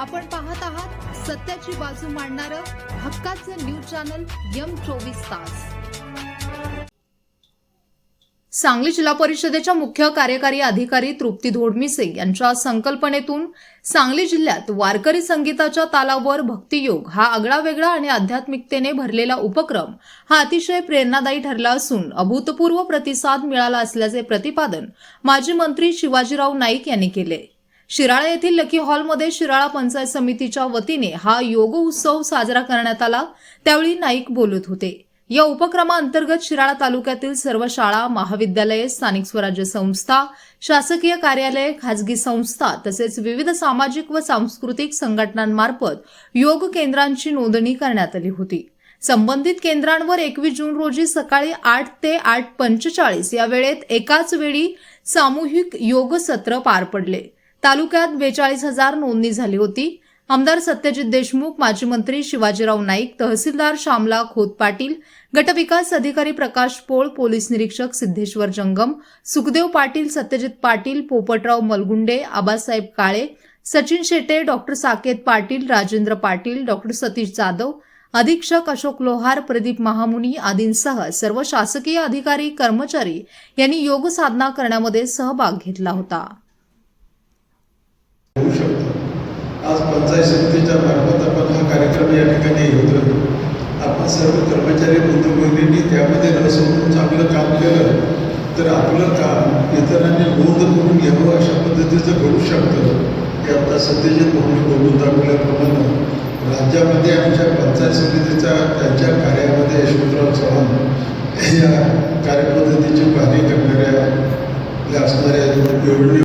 आपण पाहत आहात सत्याची बाजू मांडणारं हक्काचं न्यूज चॅनल यम चोवीस तास. सांगली जिल्हा परिषदेच्या मुख्य कार्यकारी अधिकारी तृप्ती धोडमिसे यांच्या संकल्पनेतून सांगली जिल्ह्यात वारकरी संगीताच्या तालावर भक्तियोग हा आगळावेगळा आणि आध्यात्मिकतेने भरलेला उपक्रम हा अतिशय प्रेरणादायी ठरला असून अभूतपूर्व प्रतिसाद मिळाला असल्याचे प्रतिपादन माजी मंत्री शिवाजीराव नाईक यांनी केले. शिराळा येथील लकी हॉलमध्ये शिराळा पंचायत समितीच्या वतीने हा योग उत्सव साजरा करण्यात आला. त्यावेळी नाईक बोलत होते. या उपक्रमाअंतर्गत शिराळा तालुक्यातील सर्व शाळा महाविद्यालये स्थानिक स्वराज्य संस्था शासकीय कार्यालये खाजगी संस्था तसेच विविध सामाजिक व सांस्कृतिक संघटनांमार्फत योग केंद्रांची नोंदणी करण्यात आली होती. संबंधित केंद्रांवर एकवीस जून रोजी सकाळी आठ ते आठ पंचेचाळीस या वेळेत एकाच वेळी सामूहिक योग सत्र पार पडले. तालुक्यात बेचाळीस हजार नोंदणी झाली होती. आमदार सत्यजित देशमुख माजी मंत्री शिवाजीराव नाईक तहसीलदार श्यामला खोत पाटील गटविकास अधिकारी प्रकाश पोळ पोलीस निरीक्षक सिद्धेश्वर जंगम सुखदेव पाटील सत्यजित पाटील पोपटराव मलगुंडे आबासाहेब काळे सचिन शेटे डॉक्टर साकेत पाटील राजेंद्र पाटील डॉक्टर सतीश जाधव अधीक्षक अशोक लोहार प्रदीप महामुनी आदींसह सर्व शासकीय अधिकारी कर्मचारी यांनी योग साधना करण्यामध्ये सहभाग घेतला होता होऊ शकतो आज पंचायत समितीच्या मार्फत आपण हा कार्यक्रम या ठिकाणी होतोय आपण सर्व कर्मचारी बंधू त्यामध्ये रस होऊन चांगलं काम केलं तर आपलं काम इतरांनी नोंद करून घ्यावं अशा पद्धतीचं घडू शकतं. की आता सत्यजित भाऊने बोलून दाखवल्याप्रमाणे राज्यामध्ये आमच्या पंचायत समितीच्या त्यांच्या कार्यामध्ये यशवंतराव चव्हाण या कार्यपद्धतीची पाहणी करणाऱ्या असणाऱ्या निवडणूक